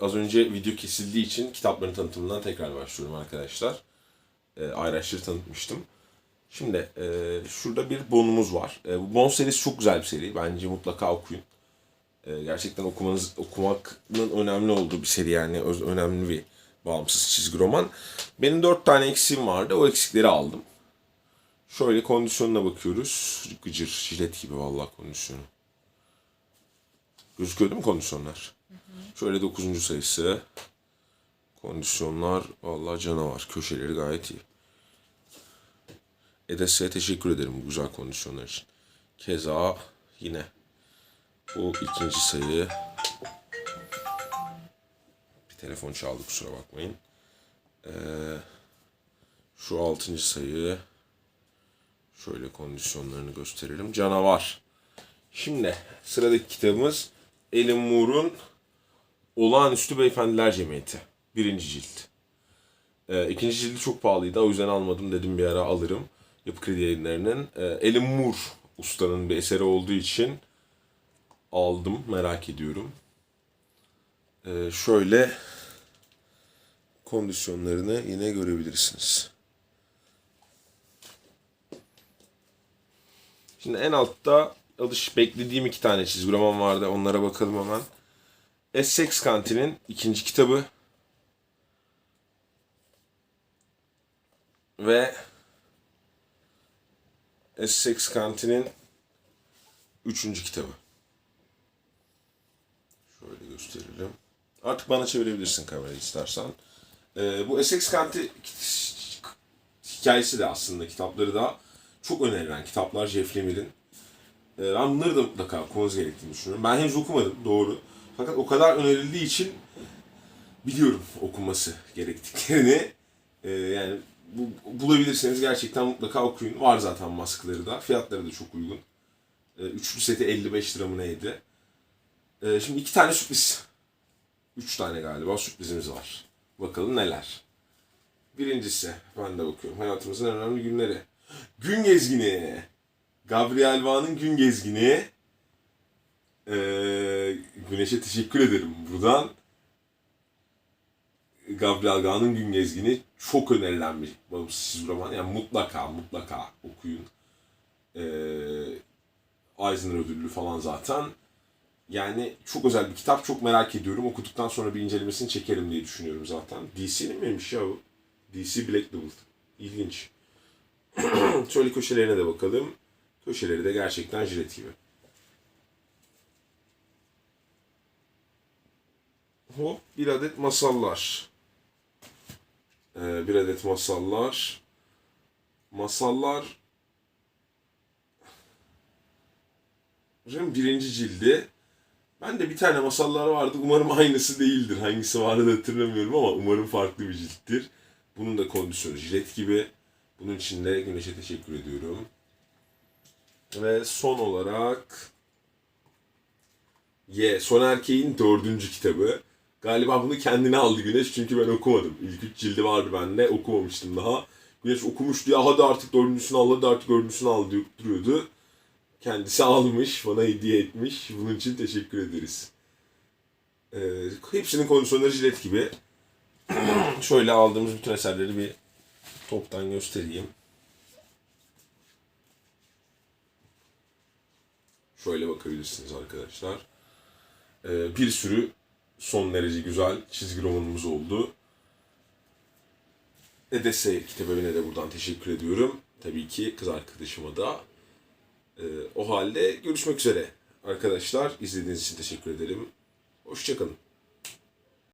az önce video kesildiği için kitapların tanıtımından tekrar başlıyorum arkadaşlar. E, Ayraçları tanıtmıştım. Şimdi e, şurada bir bonumuz var. E, bu bon serisi çok güzel bir seri. Bence mutlaka okuyun. E, gerçekten okumanız okumanın önemli olduğu bir seri yani öz, önemli bir bağımsız çizgi roman. Benim dört tane eksiğim vardı. O eksikleri aldım. Şöyle kondisyonuna bakıyoruz. Gıcır, jilet gibi vallahi kondisyonu. Gözüküyor değil mi kondisyonlar? Şöyle 9. sayısı. Kondisyonlar vallahi canavar. Köşeleri gayet iyi. Edes'e teşekkür ederim bu güzel kondisyonlar için. Keza yine bu ikinci sayı. Bir telefon çaldı kusura bakmayın. Ee, şu altıncı sayı. Şöyle kondisyonlarını gösterelim. Canavar. Şimdi sıradaki kitabımız Alan Moore'un Olağanüstü Beyefendiler Cemiyeti. Birinci cilt. Ee, ikinci cildi çok pahalıydı. O yüzden almadım dedim bir ara alırım. Yapı Kredi yayınlarının. Ee, Alan Moore ustanın bir eseri olduğu için aldım. Merak ediyorum. Ee, şöyle kondisyonlarını yine görebilirsiniz. Şimdi en altta alış beklediğim iki tane çizgi roman vardı. Onlara bakalım hemen. Essex Kanti'nin ikinci kitabı. Ve Essex Kanti'nin üçüncü kitabı. Şöyle gösterelim. Artık bana çevirebilirsin kamerayı istersen. Ee, bu Essex Kanti hikayesi de aslında kitapları da çok önerilen kitaplar Jeff Lemire'in. Ee, ben bunları da mutlaka okumanız gerektiğini düşünüyorum. Ben henüz okumadım doğru. Fakat o kadar önerildiği için biliyorum okunması gerektiklerini. Ee, yani bu, bulabilirseniz gerçekten mutlaka okuyun. Var zaten baskıları da. Fiyatları da çok uygun. Ee, üçlü seti 55 lira mı neydi? Şimdi iki tane sürpriz. Üç tane galiba sürprizimiz var. Bakalım neler. Birincisi, ben de bakıyorum. Hayatımızın en önemli günleri. Gün gezgini. Gabriel Van'ın gün gezgini. Ee, Güneş'e teşekkür ederim buradan. Gabriel Van'ın gün gezgini çok önerilen bir bağımsız roman. Yani mutlaka mutlaka okuyun. Ee, Eisner ödüllü falan zaten. Yani çok özel bir kitap. Çok merak ediyorum. Okuduktan sonra bir incelemesini çekerim diye düşünüyorum zaten. DC'nin miymiş ya o? DC Black Label. İlginç. Şöyle köşelerine de bakalım. Köşeleri de gerçekten jilet gibi. Hop bir adet masallar. Ee, bir adet masallar. Masallar birinci cildi. Ben de bir tane masallar vardı. Umarım aynısı değildir. Hangisi vardı hatırlamıyorum ama umarım farklı bir cilttir. Bunun da kondisyonu jilet gibi. Bunun için de Güneş'e teşekkür ediyorum. Ve son olarak Ye, Son Erkeğin dördüncü kitabı. Galiba bunu kendine aldı Güneş çünkü ben okumadım. İlk üç cildi vardı bende, okumamıştım daha. Güneş okumuş diye hadi artık dördüncüsünü al, hadi artık dördüncüsünü al diye duruyordu. Kendisi almış, bana hediye etmiş. Bunun için teşekkür ederiz. Ee, hepsinin kondisyonları jilet gibi. Şöyle aldığımız bütün eserleri bir toptan göstereyim. Şöyle bakabilirsiniz arkadaşlar. Ee, bir sürü son derece güzel çizgi romanımız oldu. Edese kitap evine de buradan teşekkür ediyorum. Tabii ki kız arkadaşıma da. Ee, o halde görüşmek üzere arkadaşlar. İzlediğiniz için teşekkür ederim. Hoşçakalın.